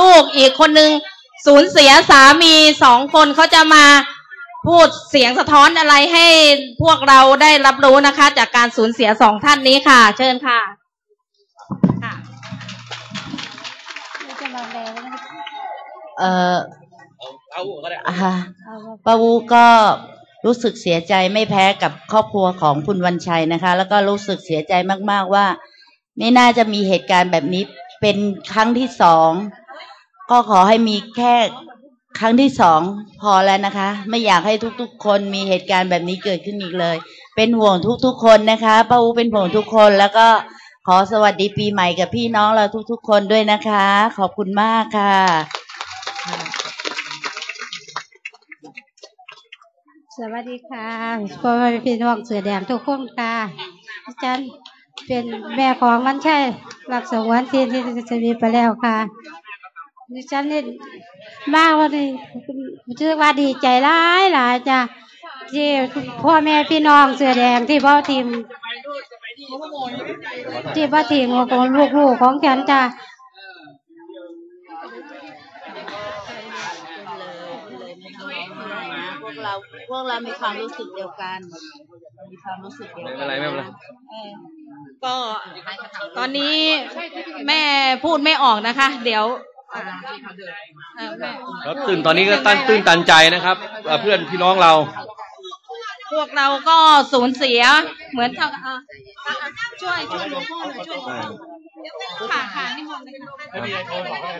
ลูกอีกคนนึงสูญเสียสามีสองคนเขาจะมาพูดเสียงสะท้อนอะไรให้พวกเราได้รับรู้นะคะ จากการสูญเสียสองท่านนี้ค่ะ เชิญค่ะค่ะเอ่ออ่าป้าวูก็รู้สึกเสียใจไม่แพ้กับครอบครัวของคุณวันชัยนะคะ แล้วก็รู้สึกเสียใจมาก ๆว่า ไม่น่าจะมีเหตุการณ์แบบนี้เป็นครั้งที่สอง ก็ขอให้มีแค่ครั้งที่สองพอแล้วนะคะ ไม่อยากให้ทุกๆ คนมีเหตุการณ์แบบนี้เกิดขึ้นอีกเลย เป็นห่วงทุกๆ คนนะคะป้าอูเป็นห่วงทุกคนแล้วก็ขอสวัสดีปีใหม่กับพี่น้องเราทุกๆ คนด้วยนะคะ ขอบคุณมากค่ะ สวัสดีค่ะพ่อแม่พี่น้องเสือแดงทุกคนค่ะอาจารย์เป็นแม่ของวันชัยหลักสงวนที่ที่จะมีไปแล้วค่ะ ดิฉันนี่มากวันนี้ชื่อว่าดีใจร้ายหลายจ้ะที่พ่อแม่พี่น้องเสือแดงที่พ่อทีมที่พ่อทีมของลูกๆของฉันจ้ะพวกเราพวกเรามีความรู้สึกเดียวกัน มีความรู้สึกเดียวไม่กัเป็นไรไม่เป็นไรเออก็ตอนนี้แม่พูดไม่ออกนะคะ เดี๋ยวอ่าเอ่อ แม่ครับตื่นตอนนี้ก็ตั้นตื้นตันใจนะครับเอ่อเพื่อนพี่น้องเรา พวกเราก็สูญเสียเหมือนทางอ่าช่วยช่วยหลวงพ่อหน่อยช่วยหลวงพ่อค่ะค่ะนิมนต์เลยค่ะ